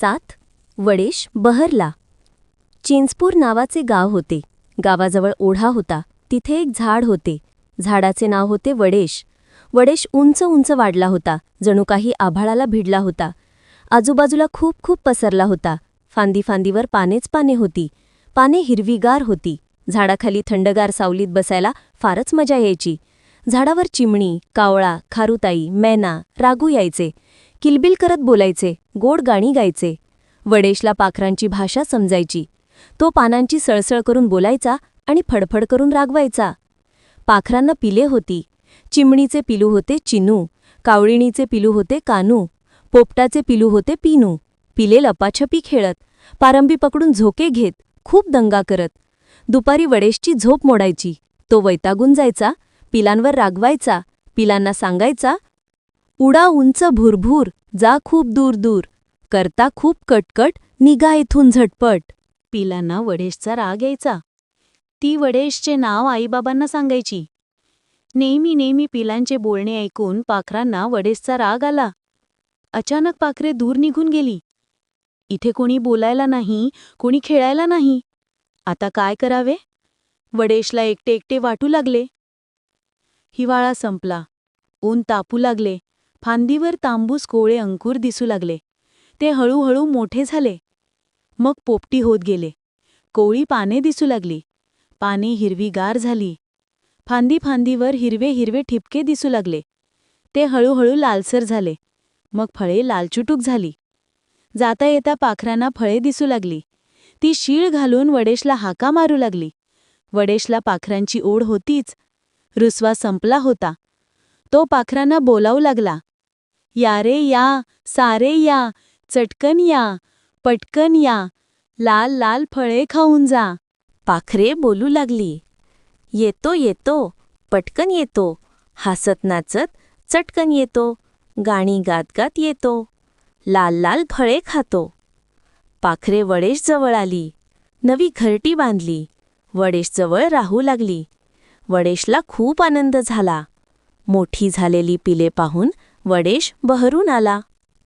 सात वडेश बहरला. चिंचपूर नावाचे गाव होते. गावाजवळ ओढा होता. तिथे एक झाड होते. झाडाचे नाव होते वडेश. वडेश उंच उंच वाढला होता. जणू काही आभाळाला भिडला होता. आजूबाजूला खूप खूप पसरला होता. फांदी फांदीवर पानेच पाने होती. पाने हिरवीगार होती. झाडाखाली थंडगार सावलीत बसायला फारच मजा यायची. झाडावर चिमणी कावळा खारुताई मैना रागू यायचे. किलबिल करत बोलायचे गोड गाणी गायचे. वडेशला पाखरांची भाषा समजायची. तो पानांची सळसळ करून बोलायचा आणि फडफड करून रागवायचा. पाखरांना पिले होती. चिमणीचे पिलू होते चिनू कावळिणीचे पिलू होते कानू पोपटाचे पिलू होते पिनू. पिले लपाछपी खेळत पारंबी पकडून झोके घेत खूप दंगा करत. दुपारी वडेशची झोप मोडायची. तो वैतागून जायचा पिलांवर रागवायचा पिलांना सांगायचा उडा उंच भुरभूर जा खूप दूर दूर करता खूप कटकट निघा इथून झटपट. पिलांना वडेशचा राग यायचा. ती वडेशचे नाव आईबाबांना सांगायची. नेहमी नेहमी पिलांचे बोलणे ऐकून पाखरांना वडेशचा राग आला. अचानक पाखरे दूर निघून गेली. इथे कोणी बोलायला नाही कोणी खेळायला नाही. आता काय करावे? वडेशला एकटे एकटे वाटू लागले. हिवाळा संपला. ऊन तापू लागले. फांदीवर तांबूस कोळे अंकुर दिसू लागले. ते हळूहळू मोठे झाले. मग पोपटी होत गेले. कोळी पाने दिसू लागली. पाने हिरवीगार झाली. फांदी फांदीवर हिरवे हिरवे ठिपके दिसू लागले. ते हळूहळू लालसर झाले. मग फळे लालचुटूक झाली. जाता येता पाखरांना फळे दिसू लागली. ती शीळ घालून वडेशला हाका मारू लागली. वडेशला पाखरांची ओढ होतीच. रुसवा संपला होता. तो पाखरांना बोलावू लागला. या रे या सारे या चटकन या पटकन या लाल लाल फळे खाऊन जा. पाखरे बोलू लागली. येतो येतो पटकन येतो हसत नाचत चटकन येतो गाणी गात गात येतो लाल लाल फळे खातो. पाखरे वडेशजवळ आली. नवी घरटी बांधली. वडेशजवळ राहू लागली. वडेशला खूप आनंद झाला. मोठी झालेली पिले पाहून वडेश बहरून आला.